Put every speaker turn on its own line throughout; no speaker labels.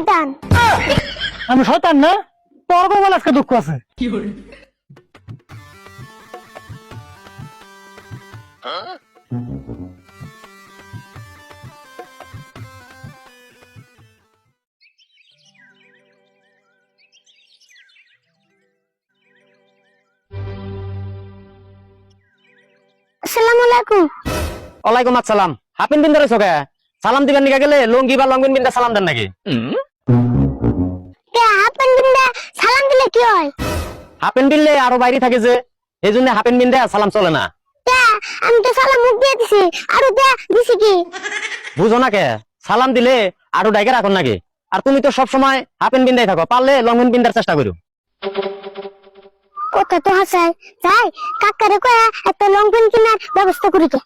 শয়তান।
আমি শয়তান না তোর কপাল আজকে দুঃখ আছে।
আসসালামু আলাইকুম।
ওয়ালাইকুম আসসালাম। বিন ধরেছো কে? সালাম দিবেন নিকা গেলে লুঙ্গি বা লঙ্গিন বিনটা সালাম দেন নাকি?
বিন্দা সালাম দিলে কি হয়?
বিনলে আরও বাইরে থাকে যে এই জন্য হাপিন বিন দেয়া সালাম চলে না।
আমি তো সালাম মুখ দিয়ে দিছি আর দে দিছি কি?
বুঝো না কে? সালাম দিলে আরও ডাইকে রাখুন নাকি? আর তুমি তো সব সময় হাপিন বিন্দাই থাকো পারলে লঙ্গিন বিন্দার চেষ্টা করো।
কথা তো হাসায় যাই কাকারে কয়া একটা লং পেন কেনার ব্যবস্থা করি তো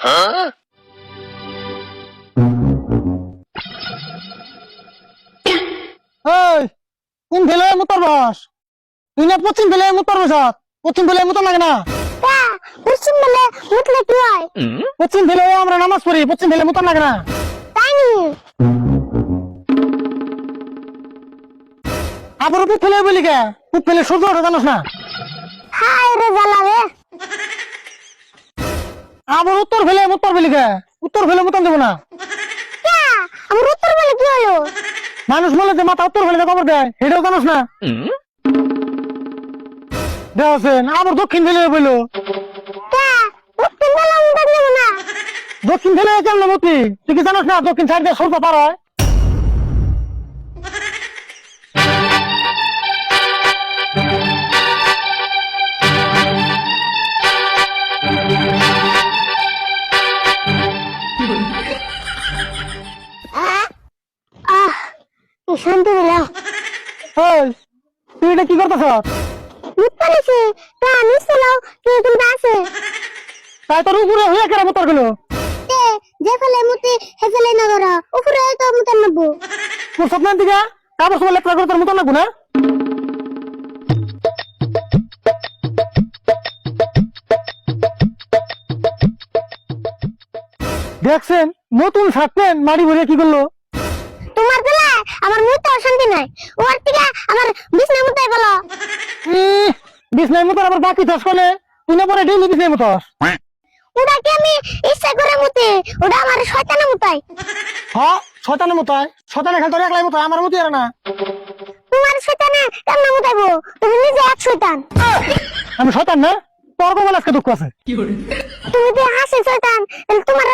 এই কোন ফেলে মোতর বস? তুই না পশ্চিম ফেলে মোতর বস পশ্চিম ফেলে মোতর লাগে না।
পশ্চিম বেলে মুতলে কি হয়?
পশ্চিম ফেলে আমরা নামাজ পড়ি পশ্চিম ফেলে মোতর লাগে না।
তাই নি?
আবার উপর ফেলে বলি কে? উপর ফেলে সূর্য ওঠে জানোস না?
হায় রে জ্বালাবে
আবার উত্তর ফেলে উত্তর ফেলি কে? উত্তর ফেলে মতন দেবো না।
কে আমার উত্তর বেলে কি হলো?
মানুষ বলে যে মাথা উত্তর ফেলে খবর দেয় সেটাও জানোস না? দেখছেন আবার দক্ষিণ ফেলে বলল
দক্ষিণ বেলা মুখ দেব না।
দক্ষিণ ফেলে কেমন মতি তুই কি জানোস না দক্ষিণ সাইড দিয়ে সরতে পার হয়?
শান্তি দিলাম
এই তুই এটা কি করতেছ?
মুখ পালিছি তা নিশ্চলাও কে তুমি আছে?
তাই তোর উপরে হইয়া কেরা মতর গেল
কে যে ফেলে মুতি হে ফেলে না ধরা। উপরে তো মুতেন নবো
তোর স্বপ্নের দিকে কাপড় সময় লেখা করে তোর মতন লাগবো না? দেখছেন নতুন শার্ট প্যান্ট মাড়ি ভরে কি করল?
তোমার বেলা আমার মুতে অশান্তি নাই। ওর থেকে আমার বিছনা মুতে বলো।
ইহ, বিছনায় মতন আবার বাকি চাষ করলে তুই না পরে ডেইলি বিছনায় মতস
ওটা কি আমি ইচ্ছা করে মুতে? ওটা আমার শয়তানে মুতাই।
হ্যাঁ শতানের মতো হয় শতানে খেলে তোর একলাই মতো আমার মতো আর না?
তোমার শয়তানে কেমন মুতাইবো তুমি নিজে এক শয়তান।
আমি শতান না? তোর কপাল আজকে দুঃখ আছে।
তুমি যে হাসি শয়তান তাহলে তোমার